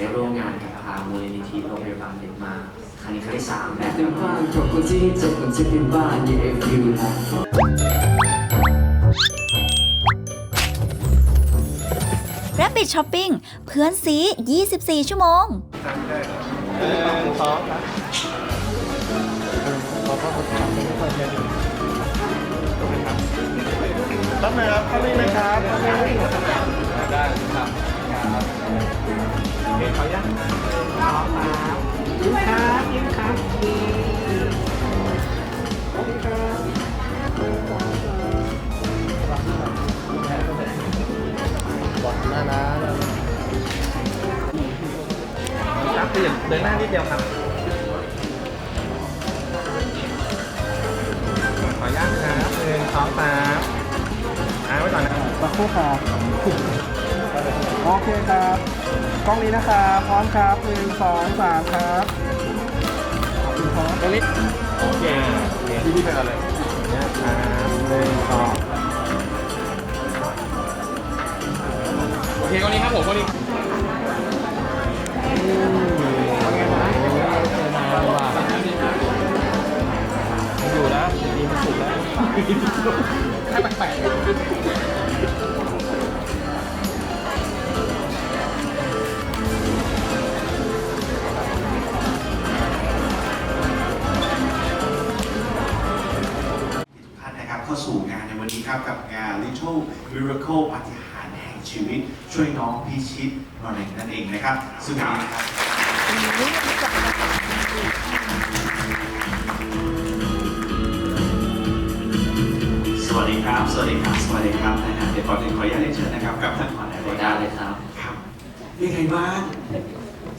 ได้ร่วมงานกับทางมูลนิธิโรงพยาบาลเด็กมาครั้งนี้ครั้งที่สามแล้วเต็มบ้านจบคนที่จบคนที่เป็นบ้านยังเอฟยูนะ Rabbit Shopping เพื่อนซี 24 ชั่วโมงต้องนะครับท่านนี้นะครับได้ครับ โอเคขออนุญาตยิ้มครับยิ้มครับบอลหน้านะครับเปลี่ยนเดินหน้านิดเดียวครับขออนุญาตครับหนึ่งสองสามอ่าไว้ก่อนนะครับสักครู่ครับโอเคครับ กล้องนี้นะครับพร้อมครับหนึ่งสองสามครับพร้อมตรงนี้โอเคพี่พี่ไปก่อนเลยเนี่ยครับหนึ่งสองโอเคกล้องนี้ครับผมกล้องนี้อยู่นะดีมันสุดแล้วแค่แปลก นั่นเองนะครับซึ่งวันนี้นะครับสวัสดีครับ สวัสดีครับสวัสดีครับนะฮะเดี๋ยวก่อนอื่นขออนุญาตเรียนเชิญนะครับกับท่านขวัญขอได้เลยครับครับเป็นไงบ้าง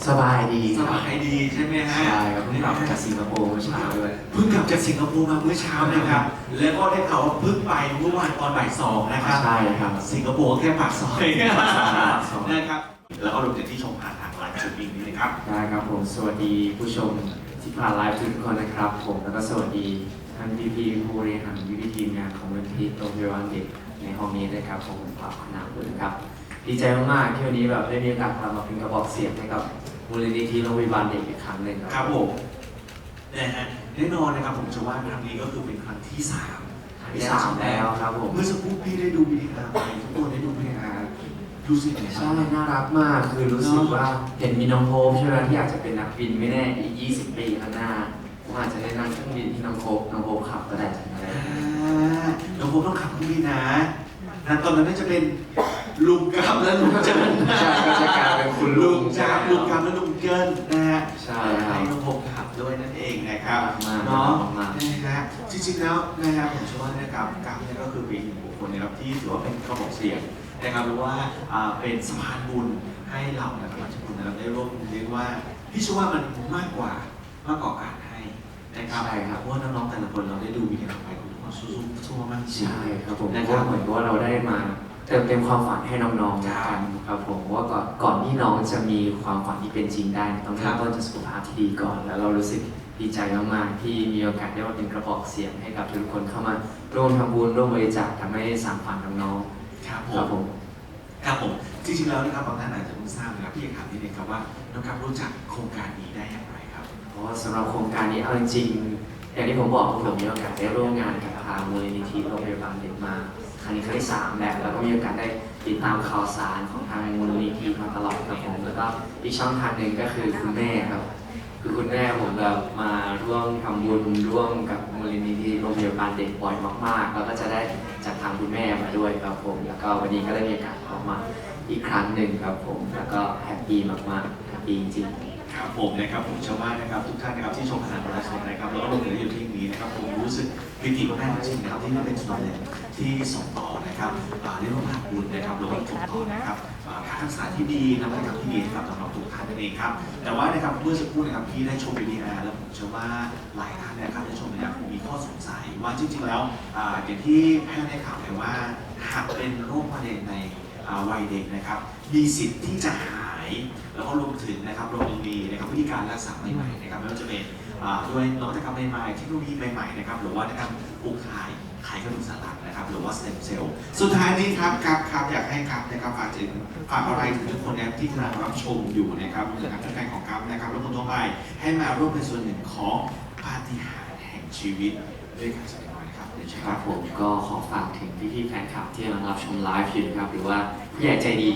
สบายดีสบายดีใช่ไหมฮะใช่ครับเพิ่งกลับจากสิงคโปร์เมื่อเช้าด้วยเพิ่งกลับจากสิงคโปร์มาเมื่อเช้านะครับ แล้วก็ได้ข่าวว่าเพิ่งไปเมื่อวานตอนบ่ายสองนะครับใช่ครับสิงคโปร์แค่ปากซอยปากซอยนะครับ แล้วก็รวมถึงที่ชมผ่านทางไลฟ์สตรีมนี้นะครับ ได้ครับผม สวัสดีผู้ชมที่ผ่านไลฟ์ทุกคนนะครับ ผมแล้วก็สวัสดีท่านพี่พี่ๆผู้บริหารวิธีทีมงานของมูลนิธิโรงพยาบาลเด็กในห้องนี้ด้วยครับผมขอบคุณนาคุณนะครับ ดีใจมากๆที่วันนี้แบบได้มีโอกาสทำมาเป็นกระบอกเสียงให้กับมูลนิธิโรงพยาบาลเด็กอีกครั้งหนึ่งครับผมนะฮะแน่นอนนะครับผมจะว่าครั้งนี้ก็คือเป็นครั้งที่สามครั้งที่สามแล้วครับผมเมื่อสักครู่พี่ได้ดูวิดีโอไปทุกคนได้ดูวิดีโอรู้ สึกไงใช่น่ารักมาก คือรู้สึกว่าเห็นมีน้องโฮปใช่ไหมที่อยากจะเป็นนักบินไม่แน่อีก 20 ปีข้างหน้าผมอาจจะได้นั่งเครื่องบินที่น้องโฮปน้องโฮปขับก็ได้อะไรอ่าน้องผมต้องขับเครื่องบินนะนะตอนนั้นน่าจะเป็นลุงกับและลุงเจินใช่ก็จะกลายเป็นคุณลุลุงงครับลุงกับและลุงเกินนะฮะใช่ครับให้น้องผมขับด้วยนั่นเองนะครับมากเนาะมาก นะฮะจริงๆแล้วนะครับผมเชื่อว่านะครับกัฟเนี่ยก็คือเป็นอีกบุคคลนะครับที่ถือว่าเป็นกระบอกเสียง นะครับหรือว่าอ่าเป็นสะพานบุญให้เรานะครับราชบุญนะครับได้ร่วมเรียกว่าพี่เชื่อว่ามันมากกว่ามากกว่าการให้นะครับใช่ครับ เพราะว่าน้องๆแต่ละคนเราได้ดูวิดีโอไปคุณทุกคนสู้ๆสู้มากจริงใช่ครับผมนะเพครัราะบเหมือนกับว่าเราได้มาเติมเต็มความฝันให้น้องๆแล้วกันครับผมว่าก่อนก่อนที่น้องจะมีความฝันที่เป็นจริงได้ต้องเริ่มต้นจากสุขภาพที่ดีก่อน แล้วเรารู้สึกดีใจมากๆที่มีโอกาสได้มาเป็นกระบอกเสียงให้กับทุกคนเข้ามาร่วมทำบุญร่วมบริจาคทำให้สานฝันน้อง ครับๆผครับมผมครับผมจริงๆแล้วนะครับบางท่านอาจจะเพิ่งทราบนะครับพี่อยากถามนิดนึงครับว่าน้องครับรู้จักโครงการนี้ได้อย่างไรครับ เพราะว่าสำหรับโครงการนี้เอาจริงๆอย่างที่ผมบอกผมมีโอกาสได้ร่วมงานกับทางมูลนิธิโรงพยาบาลเด็กมาครั้งนี้ครั้งที่สามแล้วแล้วก็มีโอกาสได้ติดตามข่าวสารของทางมูลนิธิมาตลอดครับผมแล้วก็อีกช่องทางหนึ่งก็คือคุณแม่ครับ คือคุณแม่ผมแบบมาร่วมทำบุญร่วมกับมูลนิธิโรงพยาบาลเด็กบ่อยมากๆ แล้วก็จะได้ จากทางคุณแม่มาด้วยครับผม แล้วก็วันนี้ก็ได้มีโอกาสออกมาอีกครั้งหนึ่งครับผม แล้วก็แฮปปี้มากๆแฮปปี้จริงๆ ครับผมนะครับผมเชื่อว่านะครับทุกท่านนะครับที่ชมผ่านไลฟ์สดนะครับแล้วก็รวมถึงอยู่ที่นี้นะครับผมรู้สึกปิติมากๆจริงๆนะครับที่ได้เป็นส่วนหนึ่ง ที่ส่งต่อนะครับอ่าได้ร่วมทำบุญนะครับหรือว่าส่งต่อนะครับการรักษาที่ดีนวัตกรรมที่ดีนะครับสำหรับทุกท่านนั่นเองครับ แต่ว่านะครับเมื่อสักครู่นะครับที่ได้ชมวิดีโอแล้วผมเชื่อว่าหลายท่านนะครับได้ชมนะครับมีข้อสงสัยว่าจริงๆแล้วอย่างที่แพทย์ได้ข่าวไปว่าหากเป็นโรคมะเร็งในวัยเด็กนะครับ มีสิทธิ์ที่จะหาย แล้วก็รวมถึงนะครับเรายังมีนะครับวิธีการรักษาใหม่ๆนะครับไม่ว่าจะเป็น ด้วยนวัตกรรมใหม่ๆเทคโนโลยีใหม่ๆนะครับหรือว่าการปลูกถ่ายไขกระดูกสันหลังนะครับหรือว่าสเต็มเซลล์สุดท้ายนี้ครับครับครับอยากให้ครับนะครับฝากถึงฝากอะไรถึงทุกคนนะครับที่กำลังรับชมอยู่นะครับรวมถึงนักแฟนของครับนะครับและคนทั่วไปให้มาร่วมเป็นส่วนหนึ่งของปาฏิหาริย์แห่งชีวิตด้วยกันสักหน่อยนะ ครับเดี๋ยวเชิญครับผมก็ขอฝากถึงพี่ๆแฟนคลับที่กำลังรับชมไลฟ์อยู่นะครับหรือว่าผู้ใหญ่ใจดี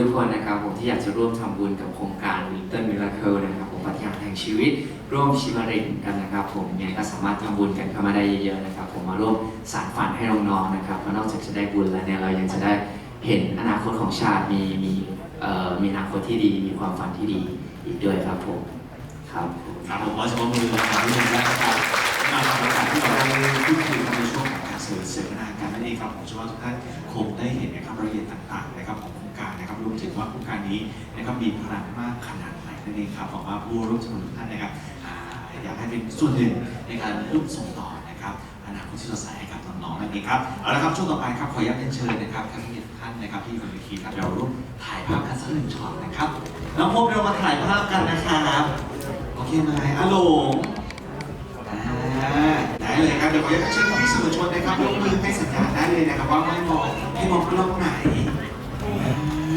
ทุกๆคนนะครับผมที่อยากจะร่วมทำบุญกับโครงการ Little Miracle นะครับผมปฏิหารย์แห่งชีวิต ร่วมชิมรินกันนะครับผมยังไงก็สามารถทำบุญกันเข้ามาได้เยอะๆนะครับผมมาร่วมสานฝันให้น้องๆนะครับเพราะนอกจากจะได้บุญแล้วเนี่ยเรายังจะได้เห็นอนาคตของชาติมีมีเอ่อมีอนาคตที่ดีมีความฝันที่ดีอีกด้วยครับผมครับผม ครับผมขอเฉพาะมือของเราที่ได้นะครับ มาทำรายการที่เราได้พูดคุยกันในช่วงของการเสวเสวนากันนั่นเองครับผมเชื่อว่าทุกท่านคงได้เห็นนะครับรายละเอียดต่างๆนะครับของโครงการนะครับรวมถึงว่าโครงการนี้นะครับมีพลังมากขนาดไหนนั่นเองครับหวังว่าผู้ร่วมสนุนทุกท่านนะครับอ่าอยากให้เป็นส่วนหนึ่งในการร่วมส่งต่อนะครับอนาคตที่สดใสให้กับน้องๆนั่นเองครับเอาละครับช่วงต่อไปครับขออนุญาตเรียนเชิญนะครับท่านผู้ท่านนะครับที่อยู่บนเวทีครับเราร่วมถ่ายภาพกันสักหนึ่งช็อตนะครับน้องพบเรามาถ่ายภาพกันนะครับโอเคไหมอาหลง ได้เลยครับเดี๋ยวขออนุญาตเชิญพี่สื่อมวลชนนะครับยกมือให้สัญญาณได้เลยนะครับว่าไม่มองให้มองกล้องไหน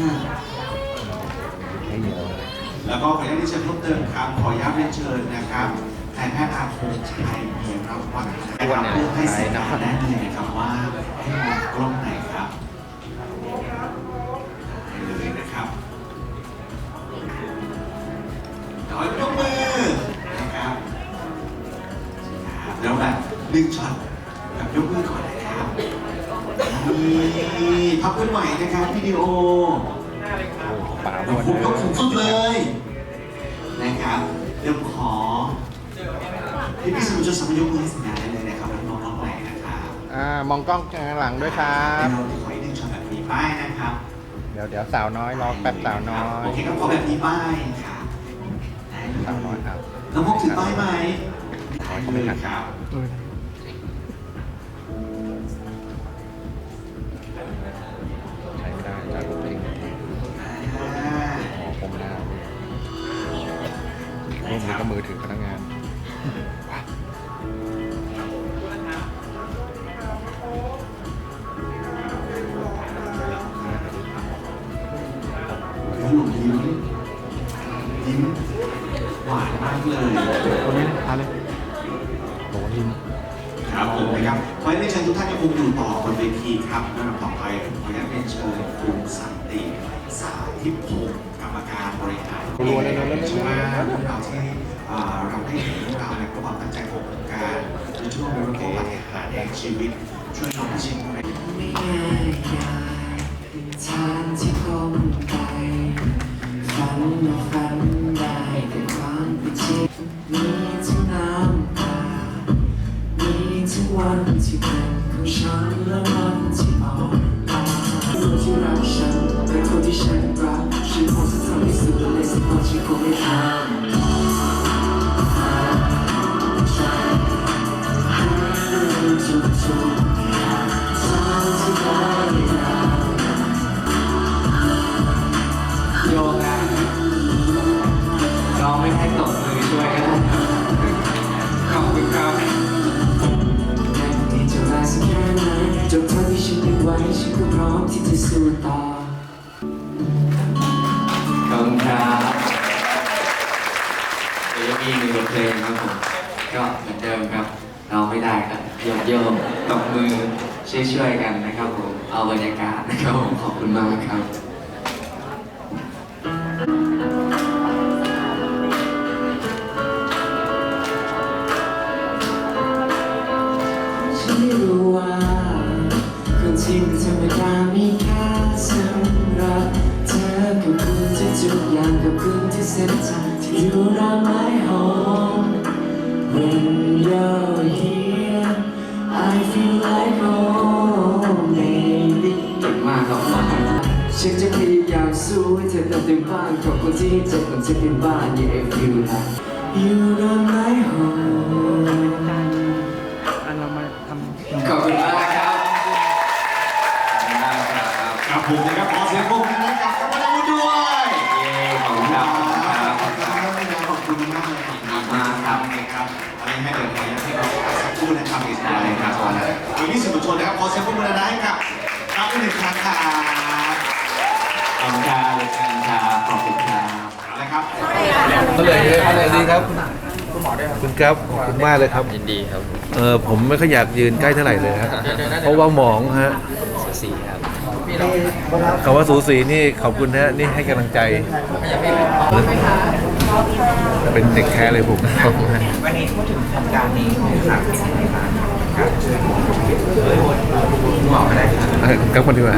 อ่าแล้วก็ขออนุญาตเรียนเชิญเพิ่มเติมครับขออนุญาตเรียนเชิญนะครับนายแพทย์อาคมชัยเพียรวัฒน์นะครับเพื่อให้สัญญาณได้เลยนะครับว่าให้มองกล้องไหน แล้วแบบหนึ่งช็อตแบบยกมือก่อนนะครับนี่พับเคลื่อนไหวนะครับวิดีโอป่าเดี๋ยวผมยกสูงสุดเลย นะครับเดี๋ยวขอพี่พี่สมุทรจะสามารถยกมือให้สัญญาณได้เลยนะครับแล้วมองกล้องไหนนะครับอ่ามองกล้องข้างหลังด้วยครับเดี๋ยวขออีกหนึ่งช็อตแบบนี้ป้ายนะครับเดี๋ยวเดี๋ยวสาวน้อยรอแป๊บสาวน้อยโอเคครับขอแบบนี้ป้ายครับได้เลยสาวน้อยครับน้องพกถือป้ายไหม น้อยเขาไม่ทันครับใช้ไม่ได้จากรถเองอ่าหมอผมหน้ารูปนี้ก็มือถือพนักงานหนุ่มยิ้มยิ้มหวานมากเลยคนนี้ทาเลย โหนินครับผมนะครับขอให้ได้เชิญทุกท่านยังคงอยู่ต่อบนเวทีครับลำดับต่อไปขออนุญาตเรียนเชิญคุณสันติสาธิตพงศ์กรรมการบริหารเชื่อว่าเรื่องราวที่อ่าเราได้เห็นเรื่องราวในความตั้งใจของโครงการในช่วงเรื่องของปฏิหารย์แห่งชีวิตช่วยน้องพิชิตในไม่ง่ายอย่างทางที่ก้มไปฝันมาฝันได้แต่ความเป็นจริง ที่เป็นของฉันและวันที่อ่อนล้าคนที่รักฉันเป็นคนที่ฉันรักฉันคงจะทำให้สุดและสิ่งที่คงไม่ทำโย ครับผมก็เหมือนเดิมครับเราไม่ได้ครับโยมโยมตบมือช่วยๆกันนะครับผมเอาบรรยากาศนะครับผมขอบคุณมากครับู้ให้เธอกลับถึงบ้านขอบคุณที่จบก่อนจะเป็นบ้าน yeah if you like you don't like home เรามาทำขอบคุณมากครับครับผมนะครับขอเสียงปรบมือให้กับคุณผู้ด้วยเย้ขอบคุณครับขอบคุณครับขอบคุณมากเลยครับมากครับนะครับอะไรให้เดี๋ยวนี้ให้เราสักครู่นะครับอีกรนะครับวันนี้สื่อมวลชนนะครับขอเสียงปรบมือให้กับน้องหนึ่งครั้งครับ ขอบคุณครับครับขอบคุณครับนะครับก็เลยอะไรดีครับคุณครับขอบคุณมากเลยครับยินดีครับเออผมไม่ค่อยอยากยืนใกล้เท่าไหร่เลยฮะเพราะว่าหมองฮะสุสีครับคำว่าสูสีนี่ขอบคุณนะนี่ให้กำลังใจ เป็นเด็กแค่เลยผมวันนี้พูดถึงโครงการนี้ครับเป็นยังไงบ้างครับช่วยบอกมาได้ครับ กับคนที่มา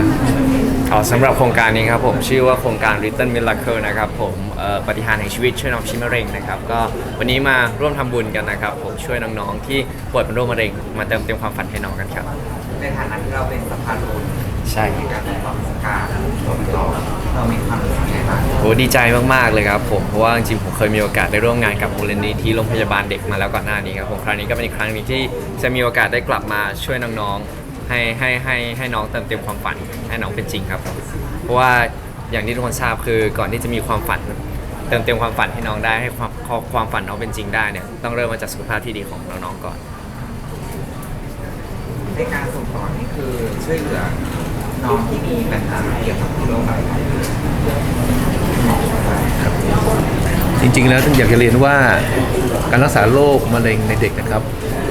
อ๋อสำหรับโครงการนี้ครับผมชื่อว่าโครงการ Little Miracle นะครับผมเอ่อปฏิหารย์แห่งชีวิตช่วยน้องชิมะเร็งนะครับก็วันนี้มาร่วมทำบุญกันนะครับผมช่วยน้องๆที่ป่วยเป็นโรคมะเร็ง มาเติมเต็มความฝันให้น้องกันครับ ในฐานะที่เราเป็นสะพานบุญใช่ในการเป็นความสการของเราเรามีความรู้สึกยังไงบ้างโหดีใจมากๆเลยครับผมเพราะว่าจริงๆผมเคยมีโอกาสได้ร่วมงานกับมูลนิธิโรงพยาบาลเด็กมาแล้วก่อนหน้านี้ครับผมครั้งนี้ก็เป็นอีกครั้งหนึงที่จะมีโอกาสได้กลับมาช่วยน้องๆ ให้ให้ให้ให้น้องเติมเต็มความฝันให้น้องเป็นจริงครับผมเพราะว่าอย่างที่ทุกคนทราบคือก่อนที่จะมีความฝัน เติมเต็มความฝันให้น้องได้ให้ความความฝันน้องเป็นจริงได้เนี่ยต้องเริ่มมาจากสุขภาพที่ดีของน้องๆก่อน ในการส่งต่อนี่คือช่วยเหลือน้องที่มีปัญหาเกี่ยวกับโรคอะไรครับจริงๆแล้วต้องอยากจะเรียนว่าการรักษาโรคมะเร็งในเด็กนะครับ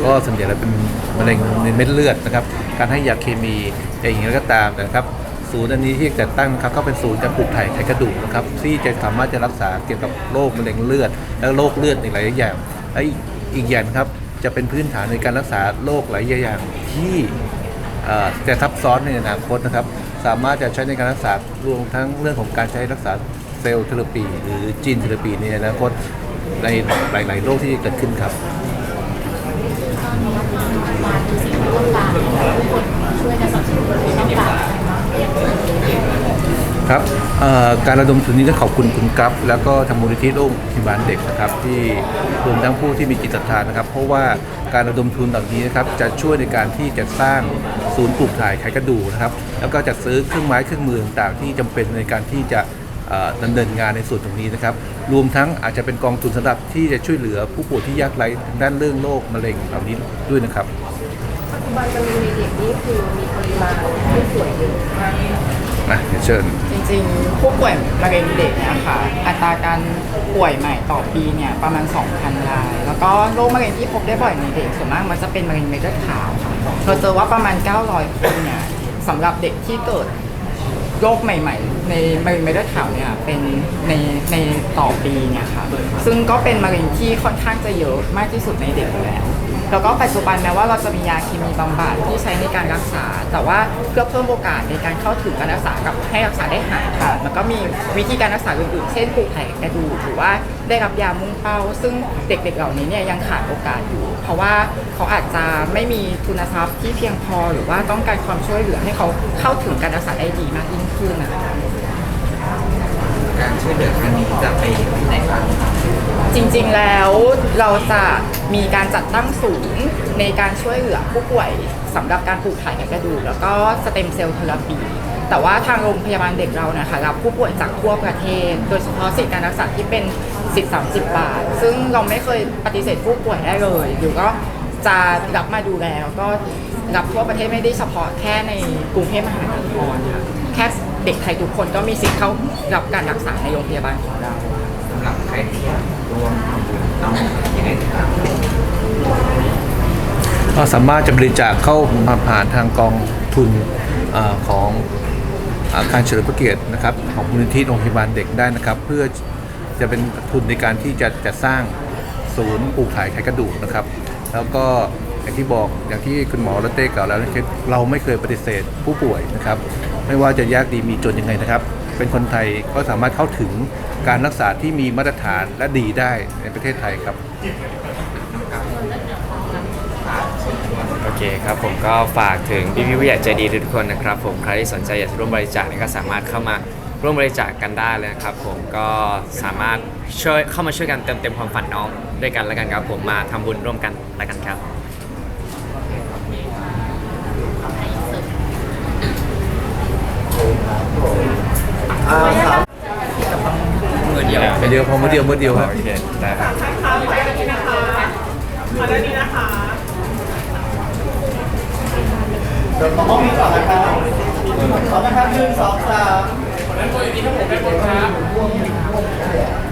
ก็ส่วนใหญ่แล้วเป็นมะเร็งในเม็ดเลือดนะครับ การให้ยาเคมีแต่อย่างไรก็ตามนะครับ ศูนย์อันนี้ที่จะตั้งครับก็เป็นศูนย์การปลูกถ่ายไขกระดูกนะครับที่จะสามารถจะรักษาเกี่ยวกับโรคมะเร็งเลือด และโรคเลือดในหลายอย่างและอีกอีกอย่างครับจะเป็นพื้นฐานในการรักษาโรคหลายอย่างที่จะทับซ้อนในอนาคตนะครับ สามารถจะใช้ในการรักษารวมทั้งเรื่องของการใช้รักษาเซลล์เทอราปี หรือจีนเทอราปีในอนาคตในหลายๆโรคที่เกิดขึ้นครับ ครับการระดมทุนนี้ต้องขอบคุณคุณกัฟแล้วก็ทางมูลนิธิโรงพยาบาลเด็กนะครับที่รวมทั้งผู้ที่มีจิตศรัทธานะครับ เพราะว่าการระดมทุนเหล่านี้นะครับจะช่วยในการที่จะสร้างศูนย์ปลูกถ่ายไขกระดูกนะครับ แล้วก็จัดซื้อเครื่องไม้เครื่องมือต่างๆที่จำเป็นในการที่จะ ดำเนินงานในส่วนตรงนี้นะครับ รวมทั้งอาจจะเป็นกองทุนสำหรับที่จะช่วยเหลือผู้ป่วยที่ยากไร้ทางด้านเรื่องโรคมะเร็งเหล่านี้ด้วยนะครับปัจจุบันจำนวนในเด็กนี่คือมีปริมาณผู้ป่วยเยอะมากนะเดี๋ยวเชิญจริงๆ ผู้ป่วยมะเร็งเด็กเนี่ยค่ะ อัตราการป่วยใหม่ต่อปีเนี่ยประมาณ 2,000 ราย แล้วก็โรคมะเร็งที่พบได้บ่อยในเด็กส่วนมากมันจะเป็นมะเร็งเม็ดเลือดขาวค่ะเราเจอว่าประมาณ 900 คนเนี่ยสำหรับเด็กที่เกิด โรคใหม่ ๆ ในมะเร็งเม็ดเลือดขาวเนี่ยเป็นในในต่อปีเนี่ยค่ะซึ่งก็เป็นมะเร็งที่ค่อนข้างจะเยอะมากที่สุดในเด็กอยู่แล้วแล้วก็ปัจจุบันแม้ว่าเราจะมียาเคมีบำบัดที่ใช้ในการรักษา แต่ว่าเพื่อเพิ่มโอกาสในการเข้าถึงการรักษากับให้รักษาได้หายขาดมันก็มีวิธีการรักษาอื่นๆ เช่นปลูกถ่ายกระดูกหรือว่า ได้รับยามุ่งเป้า ซึ่งเด็กๆเหล่านี้เนี่ยยังขาดโอกาสอยู่ เพราะว่าเขาอาจจะไม่มีทุนทรัพย์ที่เพียงพอหรือว่าต้องการความช่วยเหลือให้เขาเข้าถึงการรักษาได้ดีมากยิ่งขึ้นนะคะ การช่วยเหลือครั้งนี้จะไปที่ไหนบ้างจริงๆ แล้วเราจะมีการจัดตั้งศูนย์ในการช่วยเหลือผู้ป่วยสำหรับการปลูกถ่ายในกระดูกแล้วก็สเต็มเซลล์เทอราปี แต่ว่าทางโรงพยาบาลเด็กเรานะคะรับผู้ป่วยจากทั่วประเทศ โดยเฉพาะสิทธิการรักษาที่เป็นสิทธิ์30 บาท ซึ่งเราไม่เคยปฏิเสธผู้ป่วยได้เลยหรือก็จะรับมาดูแลแล้วก็รับทั่วประเทศไม่ได้เฉพาะแค่ในกรุงเทพมหานครค่ะแค่เด็กไทยทุกคนก็มีสิทธิ์เข้ารับการรักษาในโรงพยาบาลของเราสำหรับใครที่อยากร่วมทำบุญต้องยังไงครับก็สามารถจะบริจาคเข้ามาผ่านทางกองทุนเออของ อาการเฉลิมพระเกียรตินะครับของมูลนิธิโรงพยาบาลเด็กได้นะครับ เพื่อจะเป็นทุนในการที่จะจะสร้างศูนย์ปลูกถ่ายไขกระดูกนะครับ แล้วก็อย่างที่บอกอย่างที่คุณหมอและเต้กล่าวแล้วเราไม่เคยปฏิเสธผู้ป่วยนะครับ ไม่ว่าจะยากดีมีจนยังไงนะครับ เป็นคนไทยก็สามารถเข้าถึงการรักษาที่มีมาตรฐานและดีได้ในประเทศไทยครับ โอ เคครับผมก็ฝากถึงพี่พี่ๆผู้ใหญ่ใจดีทุกคนนะครับผมใครที่สนใจอยากจะร่วมบริจาคเนี่ยก็สามารถเข้ามาร่วมบริจาคกันได้เลยนะครับผมก็สามารถช่วยเข้ามาช่วยกันเติมเต็มความฝันน้องด้วยกันแล้วกันครับผมมาทำบุญร่วมกันแล้วกันครับมือเดียวเมื่อเดียวพอเมื่อเดียวเมื่อเดียวครับ โอเคได้ครับมาด้านนี้นะคะเดี๋ยวขอ ห้องนี้ก่อนนะครับขอนะครับหนึ่งสองสามคนนั้นตัวอย่นี้ครับผมเป็นคนครับ